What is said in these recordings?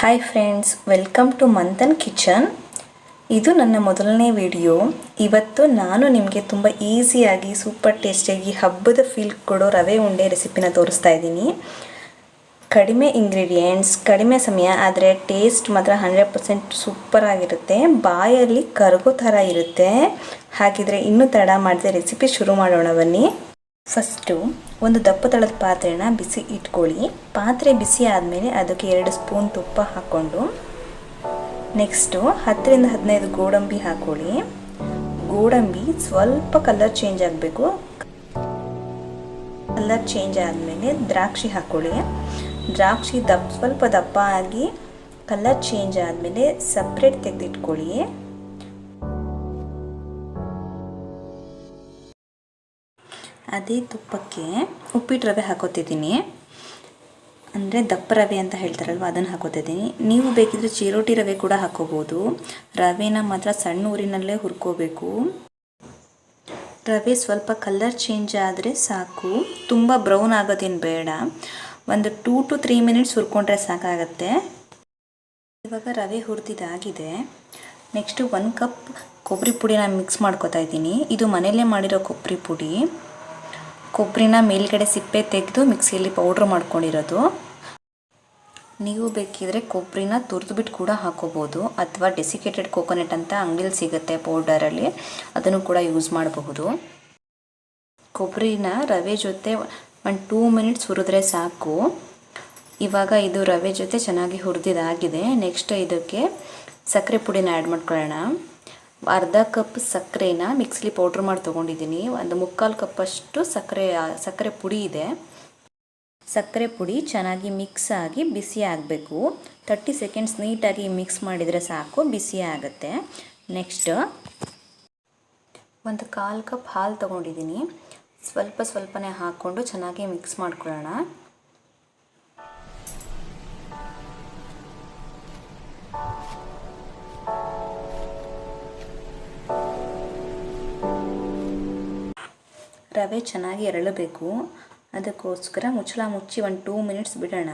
Hi friends welcome to Manthan kitchen ಇದು ನನ್ನ ಮೊದಲನೇ ವಿಡಿಯೋ ಇವತ್ತು ನಾನು ನಿಮಗೆ ತುಂಬ ಈಸಿಯಾಗಿ ಸೂಪರ್ ಟೇಸ್ಟಿಯಾಗಿ ಹಬ್ಬದ ಫೀಲ್ ಕೊಡೋ ರವೆ ಉಂಡೆ ರೆಸಿಪಿನ ತೋರಿಸ್ತಾ ಇದ್ದೀನಿ. ಕಡಿಮೆ ಇಂಗ್ರೀಡಿಯೆಂಟ್ಸ್ ಕಡಿಮೆ ಸಮಯ, ಆದರೆ ಟೇಸ್ಟ್ ಮಾತ್ರ ಹಂಡ್ರೆಡ್ ಪರ್ಸೆಂಟ್ ಸೂಪರ್ ಆಗಿರುತ್ತೆ. ಬಾಯಲ್ಲಿ ಕರಗೋ ಥರ ಇರುತ್ತೆ. ಹಾಗಿದ್ರೆ ಇನ್ನೂ ತಡ ಮಾಡದೆ ರೆಸಿಪಿ ಶುರು ಮಾಡೋಣ ಬನ್ನಿ. ಫಸ್ಟು ಒಂದು ದಪ್ಪ ತಳದ ಪಾತ್ರೆನ ಬಿಸಿ ಇಟ್ಕೊಳ್ಳಿ. ಪಾತ್ರೆ ಬಿಸಿ ಆದಮೇಲೆ ಅದಕ್ಕೆ ಎರಡು ಸ್ಪೂನ್ ತುಪ್ಪ ಹಾಕ್ಕೊಂಡು. ನೆಕ್ಸ್ಟು ಹತ್ತರಿಂದ ಹದಿನೈದು ಗೋಡಂಬಿ ಹಾಕ್ಕೊಳ್ಳಿ ಗೋಡಂಬಿ ಸ್ವಲ್ಪ ಕಲರ್ ಚೇಂಜ್ ಆಗಬೇಕು. ಕಲರ್ ಚೇಂಜ್ ಆದಮೇಲೆ ದ್ರಾಕ್ಷಿ ಹಾಕ್ಕೊಳ್ಳಿ ದ್ರಾಕ್ಷಿ ದಪ್ಪ, ಸ್ವಲ್ಪ ದಪ್ಪ ಆಗಿ ಕಲರ್ ಚೇಂಜ್ ಆದಮೇಲೆ ಸಪ್ರೇಟ್ ತೆಗೆದಿಟ್ಕೊಳ್ಳಿ. ಅದೇ ತುಪ್ಪಕ್ಕೆ ಉಪ್ಪಿಟ್ಟು ರವೆ ಹಾಕೋತಿದ್ದೀನಿ. ಅಂದರೆ ದಪ್ಪ ರವೆ ಅಂತ ಹೇಳ್ತಾರಲ್ವ, ಅದನ್ನು ಹಾಕೋತಿದ್ದೀನಿ. ನೀವು ಬೇಕಿದ್ರೆ ಚಿರೋಟಿ ರವೆ ಕೂಡ ಹಾಕೋಬೋದು. ರವೆನ ಮಾತ್ರ ಸಣ್ಣ ಊರಿನಲ್ಲೇ ಹುರ್ಕೋಬೇಕು. ರವೆ ಸ್ವಲ್ಪ ಕಲರ್ ಚೇಂಜ್ ಆದರೆ ಸಾಕು. ತುಂಬ ಬ್ರೌನ್ ಆಗೋದೇನು ಬೇಡ. ಒಂದು ಟೂ ಟು ತ್ರೀ ಮಿನಿಟ್ಸ್ ಹುರ್ಕೊಂಡ್ರೆ ಸಾಕಾಗತ್ತೆ. ಇವಾಗ ರವೆ ಹುರಿದಿದ್ದಾಗಿದೆ ನೆಕ್ಸ್ಟು ಒಂದು ಕಪ್ ಕೊಬ್ಬರಿ ಪುಡಿನ ಮಿಕ್ಸ್ ಮಾಡ್ಕೊತಾ ಇದ್ದೀನಿ. ಇದು ಮನೆಯಲ್ಲೇ ಮಾಡಿರೋ ಕೊಬ್ಬರಿ ಪುಡಿ. ಕೊಬ್ಬರಿನ ಮೇಲ್ಗಡೆ ಸಿಪ್ಪೆ ತೆಗೆದು ಮಿಕ್ಸಿಯಲ್ಲಿ ಪೌಡ್ರ್ ಮಾಡ್ಕೊಂಡಿರೋದು. ನೀವು ಬೇಕಿದ್ರೆ ಕೊಬ್ಬರಿನ ತುರಿದ್ಬಿಟ್ಟು ಕೂಡ ಹಾಕೋಬೋದು, ಅಥವಾ ಡೆಸಿಕೇಟೆಡ್ ಕೋಕೋನಟ್ ಅಂತ ಅಂಗಡಿಲಿ ಸಿಗುತ್ತೆ ಪೌಡರಲ್ಲಿ ಅದನ್ನು ಕೂಡ ಯೂಸ್ ಮಾಡಬಹುದು. ಕೊಬ್ಬರಿನ ರವೆ ಜೊತೆ ಒಂದು ಟೂ ಮಿನಿಟ್ಸ್ ಹುರಿದ್ರೆ ಸಾಕು. ಇವಾಗ ಇದು ರವೆ ಜೊತೆ ಚೆನ್ನಾಗಿ ಹುರಿದಿದ್ದಾಗಿದೆ ನೆಕ್ಸ್ಟ್ ಇದಕ್ಕೆ ಸಕ್ಕರೆ ಪುಡಿನ ಆ್ಯಡ್ ಮಾಡ್ಕೊಳ್ಳೋಣ. ಅರ್ಧ ಕಪ್ ಸಕ್ಕರೆನ ಮಿಕ್ಸ್ಲಿ ಪೌಡ್ರ್ ಮಾಡಿ ತೊಗೊಂಡಿದ್ದೀನಿ. ಒಂದು ಮುಕ್ಕಾಲು ಕಪ್ಪಷ್ಟು ಸಕ್ಕರೆ ಸಕ್ಕರೆ ಪುಡಿ ಇದೆ. ಸಕ್ಕರೆ ಪುಡಿ ಚೆನ್ನಾಗಿ ಮಿಕ್ಸ್ ಆಗಿ ಬಿಸಿ ಆಗಬೇಕು. ತರ್ಟಿ ಸೆಕೆಂಡ್ಸ್ ನೀಟಾಗಿ ಮಿಕ್ಸ್ ಮಾಡಿದರೆ ಸಾಕು, ಬಿಸಿ ಆಗುತ್ತೆ. ನೆಕ್ಸ್ಟ್ ಒಂದು ಕಾಲು ಕಪ್ ಹಾಲು ತೊಗೊಂಡಿದ್ದೀನಿ. ಸ್ವಲ್ಪ ಸ್ವಲ್ಪನೇ ಹಾಕ್ಕೊಂಡು ಚೆನ್ನಾಗಿ ಮಿಕ್ಸ್ ಮಾಡ್ಕೊಳ್ಳೋಣ. ರವೆ ಚೆನ್ನಾಗಿ ಎರಳಬೇಕು. ಅದಕ್ಕೋಸ್ಕರ ಮುಚ್ಚಳ ಮುಚ್ಚಿ ಒಂದು ಟೂ ಮಿನಿಟ್ಸ್ ಬಿಡೋಣ.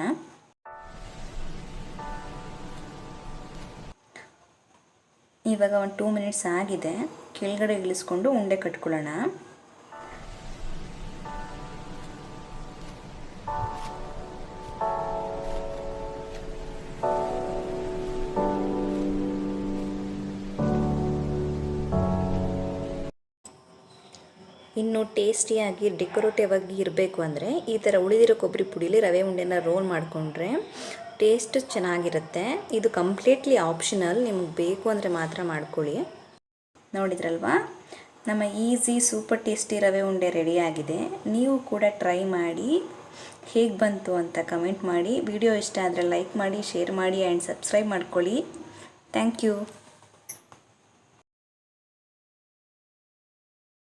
ಇವಾಗ ಒಂದು ಟೂ ಮಿನಿಟ್ಸ್ ಆಗಿದೆ. ಕೆಳಗಡೆ ಇಳಿಸ್ಕೊಂಡು ಉಂಡೆ ಕಟ್ಕೊಳ್ಳೋಣ. ಇನ್ನು ಟೇಸ್ಟಿಯಾಗಿ ಡೆಕೋರೇಟಿವ್ ಆಗಿ ಇರಬೇಕು ಅಂದರೆ ಈ ಥರ ಉಳಿದಿರೋ ಕೊಬ್ಬರಿ ಪುಡಿಲಿ ರವೆ ಉಂಡೆನ ರೋಲ್ ಮಾಡಿಕೊಂಡ್ರೆ ಟೇಸ್ಟ್ ಚೆನ್ನಾಗಿರುತ್ತೆ. ಇದು ಕಂಪ್ಲೀಟ್ಲಿ ಆಪ್ಷನಲ್, ನಿಮ್ಗೆ ಬೇಕು ಅಂದರೆ ಮಾತ್ರ ಮಾಡ್ಕೊಳ್ಳಿ. ನೋಡಿದ್ರಲ್ವಾ? ನಮ್ಮ ಈಸಿ, ಸೂಪರ್ ಟೇಸ್ಟಿ ರವೆ ಉಂಡೆ ರೆಡಿಯಾಗಿದೆ. ನೀವು ಕೂಡ ಟ್ರೈ ಮಾಡಿ. ಹೇಗೆ ಬಂತು ಅಂತ ಕಮೆಂಟ್ ಮಾಡಿ. ವಿಡಿಯೋ ಇಷ್ಟ ಆದರೆ ಲೈಕ್ ಮಾಡಿ, ಶೇರ್ ಮಾಡಿ, ಆ್ಯಂಡ್ ಸಬ್ಸ್ಕ್ರೈಬ್ ಮಾಡ್ಕೊಳ್ಳಿ. Thank you.